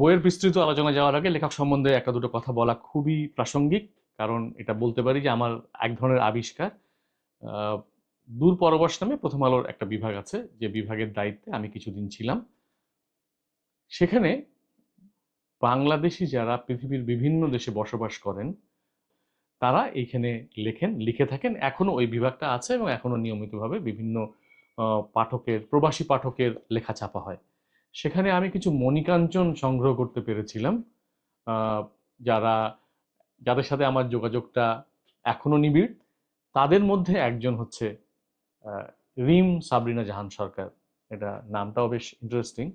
বইয়ের বিস্তৃত আলোচনা যাওয়ার আগে লেখক সম্বন্ধে একটা দুটো কথা বলা খুবই প্রাসঙ্গিক, কারণ এটা বলতে পারি যে আমার এক ধরনের আবিষ্কার। দূর পরবশ নামে প্রথম আলোর একটা বিভাগ আছে, যে বিভাগের দায়িত্বে আমি কিছুদিন ছিলাম। সেখানে বাংলাদেশি যারা পৃথিবীর বিভিন্ন দেশে বসবাস করেন, তারা এইখানে লেখেন, লিখে থাকেন। এখনও ওই বিভাগটা আছে এবং এখনও নিয়মিতভাবে বিভিন্ন পাঠকের, প্রবাসী পাঠকের লেখা ছাপা হয়। সেখানে আমি কিছু মণিকাঞ্চন সংগ্রহ করতে পেরেছিলাম। যারা, যাদের সাথে আমার যোগাযোগটা এখনও নিবিড়, তাদের মধ্যে একজন হচ্ছে রিম সাবরিনা জাহান সরকার। এটা নামটাও বেশ ইন্টারেস্টিং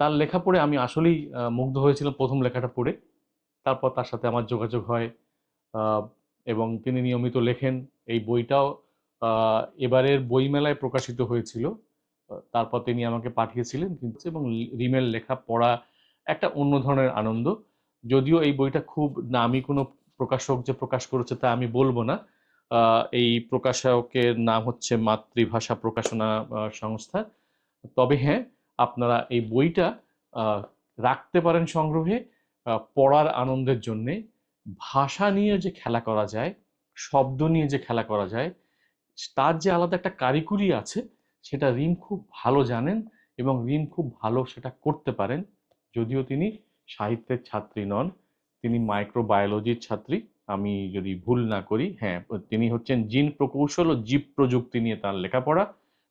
তার লেখা পড়ে আমি আসলেই মুগ্ধ হয়েছিলাম প্রথম লেখাটা পড়ে। তারপর তার সাথে আমার যোগাযোগ হয় এবং তিনি নিয়মিত লেখেন। এই বইটাও এবারের বইমেলায় প্রকাশিত হয়েছিল। তারপর তিনি আমাকে পাঠিয়েছিলেন কিন্তু এবং রিমের লেখা পড়া একটা অন্য ধরনের আনন্দ। যদিও এই বইটা খুব নামি কোনো প্রকাশক যে প্রকাশ করেছে তা আমি বলব না। এই প্রকাশকের নাম হচ্ছে মাতৃভাষা প্রকাশনা সংস্থা। তবে হ্যাঁ আপনারা এই বইটা রাখতে পারেন সংগ্রহে পড়ার আনন্দের জন্যে। ভাষা নিয়ে যে খেলা করা যায়, শব্দ নিয়ে যে খেলা করা যায়, তার যে আলাদা একটা কারিকুরি আছে সেটা রিম খুব ভালো জানেন এবং রিম খুব ভালো সেটা করতে পারেন। যদিও তিনি সাহিত্যের ছাত্রী নন, তিনি মাইক্রোবায়োলজির ছাত্রী। আমি যদি ভুল না করি হ্যাঁ তিনি হচ্ছেন জিন প্রকৌশল ও জীব প্রযুক্তি নিয়ে তার লেখাপড়া।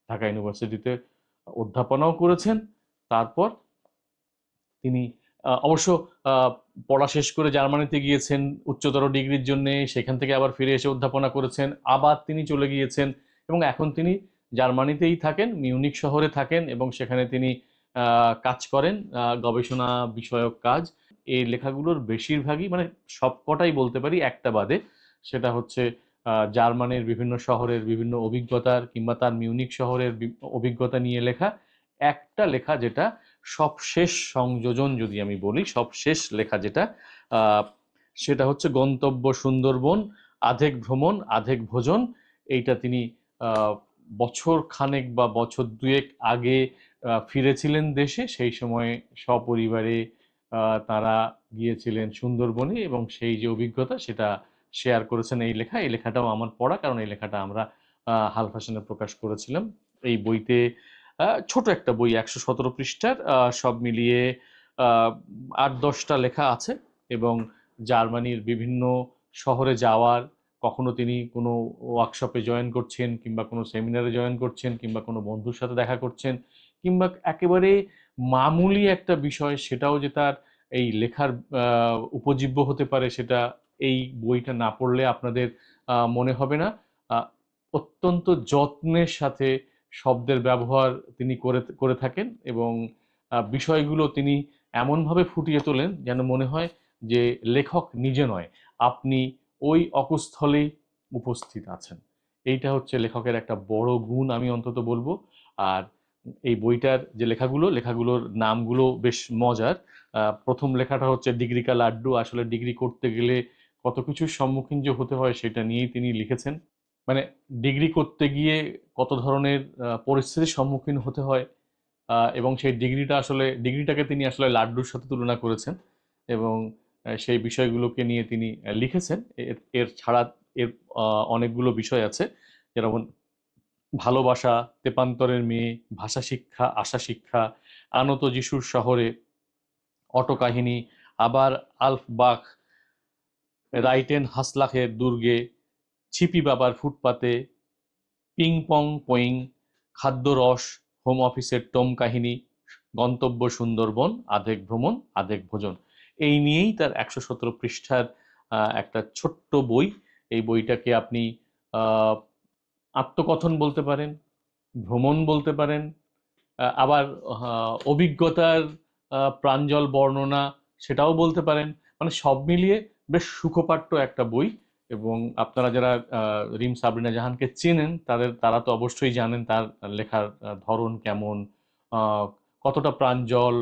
ঢাকা ইউনিভার্সিটিতে অধ্যাপনাও করেছেন। তারপর তিনি অবশ্য পড়া শেষ করে জার্মানিতে গিয়েছেন, উচ্চতর ডিগ্রির জন্য, সেখান থেকে আবার ফিরে এসে অধ্যাপনা করেছেন। আবার তিনি চলে গিয়েছেন এবং এখন তিনি জার্মানিতেই থাকেন মিউনিক শহরে থাকেন এবং সেখানে তিনি কাজ করেন গবেষণা বিষয়ক কাজ। এই লেখাগুলোর বেশিরভাগই মানে সবকটাই বলতে পারি একটা বাদে। সেটা হচ্ছে জার্মানির বিভিন্ন শহরের বিভিন্ন অভিজ্ঞতার কিংবা তার মিউনিক শহরের অভিজ্ঞতা নিয়ে লেখা একটা লেখা যেটা সবশেষ সংযোজন যদি আমি বলি, সবশেষ লেখা যেটা সেটা হচ্ছে গন্তব্য সুন্দরবন, আধেক ভ্রমণ, আধেক ভোজন। এইটা তিনি বছর খানেক বা বছর দুয়েক আগে ফিরেছিলেন দেশে, সেই সময়ে সপরিবারে তারা গিয়েছিলেন সুন্দরবনে এবং সেই যে অভিজ্ঞতা সেটা শেয়ার করেছেন এই লেখা। এই লেখাটাও আমার পড়া, কারণ এই লেখাটা আমরা হাল ফ্যাশনে প্রকাশ করেছিলাম। এই বইতে ছোট একটা বই, একশো সতেরো পৃষ্ঠার সব মিলিয়ে আট দশটা লেখা আছে এবং জার্মানির বিভিন্ন শহরে যাওয়ার কখনো তিনি কোনো ওয়ার্কশপে জয়েন করছেন কিংবা কোনো সেমিনারে জয়েন করছেন কিংবা কোনো বন্ধুর সাথে দেখা করছেন কিংবা একেবারে মামুলি একটা বিষয় সেটাও যে তার এই লেখার উপজীব্য হতে পারে সেটা এই বইটা না পড়লে আপনাদের মনে হবে না। অত্যন্ত যত্নের সাথে শব্দের ব্যবহার তিনি করে করে থাকেন এবং বিষয়গুলো তিনি এমনভাবে ফুটিয়ে তোলেন যেন মনে হয় যে লেখক নিজে নয়, আপনি ওই অকুস্থলেই উপস্থিত আছেন। এইটা হচ্ছে লেখকের একটা বড় গুণ আমি অন্তত বলব। আর এই বইটার যে লেখাগুলো, লেখাগুলোর নামগুলো বেশ মজার। প্রথম লেখাটা হচ্ছে ডিগ্রি কা লাড্ডু। আসলে ডিগ্রি করতে গেলে কত কিছুর সম্মুখীন যে হতে হয় সেটা নিয়েই তিনি লিখেছেন। মানে ডিগ্রি করতে গিয়ে কত ধরনের পরিস্থিতির সম্মুখীন হতে হয় এবং সেই ডিগ্রিটা আসলে, ডিগ্রিটাকে তিনি আসলে লাড্ডুর সাথে তুলনা করেছেন। এবং সেই বিষয়গুলোকে নিয়ে তিনি লিখেছেন। এর ছাড়া এর অনেকগুলো বিষয় আছে। যেমন ভালোবাসা তেপান্তরের মেয়ে, ভাষা শিক্ষা, আশা শিক্ষা, আনত যিশুর শহরে অটো কাহিনী, আবার আলফ বাখ রাইটেন হাসলাখের দুর্গে, ছিপি বাবার ফুটপাতে, পিং পং পইং খাদ্যরস হোম অফিসের টোম কাহিনী, গন্তব্য সুন্দরবন, আধেক ভ্রমণ, আধেক ভোজন। এই নিয়েই তার একশো সতেরো পৃষ্ঠার একটা ছোট্ট বই। এই বইটাকে আপনি আত্মকথন বলতে পারেন, ভ্রমণ বলতে পারেন আবার অভিজ্ঞতার প্রাঞ্জল বর্ণনা সেটাও বলতে পারেন। মানে সব মিলিয়ে বেশ সুখপাঠ্য একটা বই এবং আপনারা যারা রিম সাবরিনা জাহানকে চেনেন তাদের, তারা তো অবশ্যই জানেন তার লেখার ধরন কেমন কতটা প্রাঞ্জল,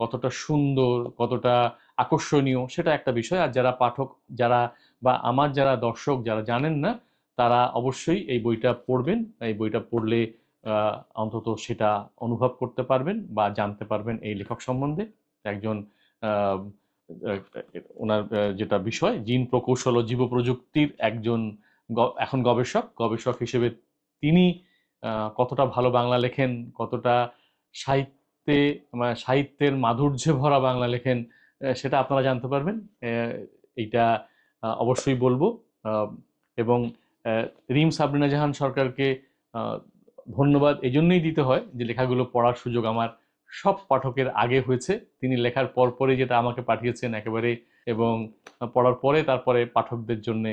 কতটা সুন্দর, কতটা আকর্ষণীয়, সেটা একটা বিষয়। আর যারা পাঠক, যারা বা আমার যারা দর্শক যারা জানেন না, তারা অবশ্যই এই বইটা পড়বেন। এই বইটা পড়লে অন্তত সেটা অনুভব করতে পারবেন বা জানতে পারবেন এই লেখক সম্বন্ধে। একজন ওনার যেটা বিষয়, জিন প্রকৌশল ও জীব প্রযুক্তির একজন এখন গবেষক। গবেষক হিসেবে তিনি কতটা ভালো বাংলা লেখেন, কতটা সাহিত্যে মানে সাহিত্যের মাধুর্যে ভরা বাংলা লেখেন সেটা আপনারা জানতে পারবেন। এইটা অবশ্যই বলব। এবং রিম সাবরিনা জাহান সরকারকে ধন্যবাদ এই জন্যই দিতে হয় যে লেখাগুলো পড়ার সুযোগ আমার সব পাঠকের আগে হয়েছে। তিনি লেখার পর পরে যেটা আমাকে পাঠিয়েছেন একেবারে এবং পড়ার পরে তারপরে পাঠকদের জন্যে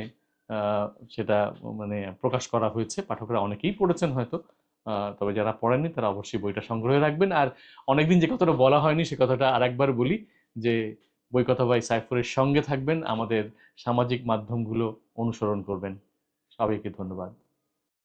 সেটা মানে প্রকাশ করা হয়েছে। পাঠকরা অনেকেই পড়েছেন হয়তো। তবে যারা পড়েননি তারা অবশ্যই বইটা সংগ্রহে রাখবেন। আর অনেকদিন যে কথাটা বলা হয়নি সে কথাটা আরেকবার বলি। যে বই কথা ভাই সাইফুরের সঙ্গে থাকবেন আমাদের সামাজিক মাধ্যমগুলো অনুসরণ করবেন। সবাইকে ধন্যবাদ।